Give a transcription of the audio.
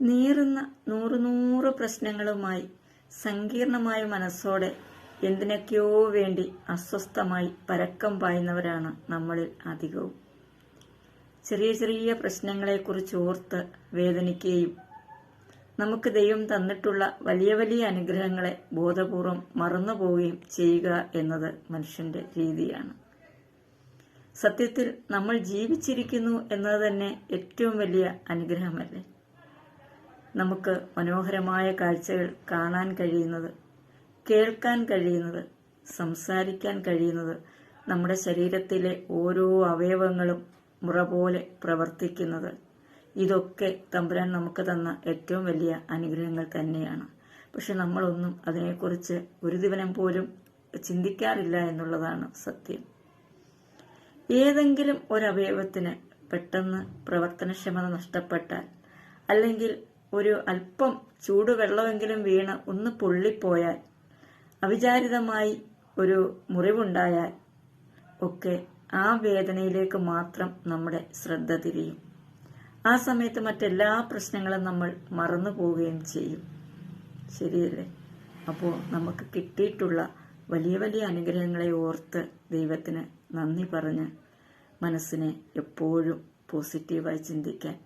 നീറുന്ന നൂറ് നൂറ് പ്രശ്നങ്ങളുമായി സങ്കീർണമായ മനസ്സോടെ എന്തിനൊക്കെയോ വേണ്ടി അസ്വസ്ഥമായി പരക്കം പായുന്നവരാണ് നമ്മളിൽ അധികവും. ചെറിയ ചെറിയ പ്രശ്നങ്ങളെക്കുറിച്ച് ഓർത്ത് വേദനിക്കുകയും നമുക്ക് ദൈവം തന്നിട്ടുള്ള വലിയ വലിയ അനുഗ്രഹങ്ങളെ ബോധപൂർവം മറന്നുപോവുകയും ചെയ്യുക എന്നത് മനുഷ്യന്റെ രീതിയാണ്. സത്യത്തിൽ നമ്മൾ ജീവിച്ചിരിക്കുന്നു എന്നത് തന്നെ ഏറ്റവും വലിയ അനുഗ്രഹമല്ലേ? നമുക്ക് മനോഹരമായ കാഴ്ചകൾ കാണാൻ കഴിയുന്നത് കേൾക്കാൻ കഴിയുന്നത് സംസാരിക്കാൻ കഴിയുന്നത് നമ്മുടെ ശരീരത്തിലെ ഓരോ അവയവങ്ങളും മുറ പോലെ പ്രവർത്തിക്കുന്നത്. ഇതൊക്കെ തമ്പുരാൻ നമുക്ക് തന്ന ഏറ്റവും വലിയ അനുഗ്രഹങ്ങൾ തന്നെയാണ്. പക്ഷെ നമ്മളൊന്നും അതിനെക്കുറിച്ച് ഒരു ദിവനം പോലും ചിന്തിക്കാറില്ല എന്നുള്ളതാണ് സത്യം. ഏതെങ്കിലും ഒരവയവത്തിന് പെട്ടെന്ന് പ്രവർത്തനക്ഷമത നഷ്ടപ്പെട്ടാൽ അല്ലെങ്കിൽ ഒരു അല്പം ചൂടുവെള്ളമെങ്കിലും വീണ് ഒന്ന് പൊള്ളിപ്പോയാൽ അവിചാരിതമായി ഒരു മുറിവുണ്ടായാൽ ഒക്കെ ആ വേദനയിലേക്ക് മാത്രം നമ്മുടെ ശ്രദ്ധ തിരിയും. ആ സമയത്ത് മറ്റെല്ലാ പ്രശ്നങ്ങളും നമ്മൾ മറന്നു പോവുകയും ചെയ്യും. ശരിയല്ലേ? അപ്പോൾ നമുക്ക് കിട്ടിയിട്ടുള്ള വലിയ വലിയ അനുഗ്രഹങ്ങളെ ഓർത്ത് ദൈവത്തിന് നന്ദി പറഞ്ഞ് മനസ്സിനെ എപ്പോഴും പോസിറ്റീവായി ചിന്തിക്കാൻ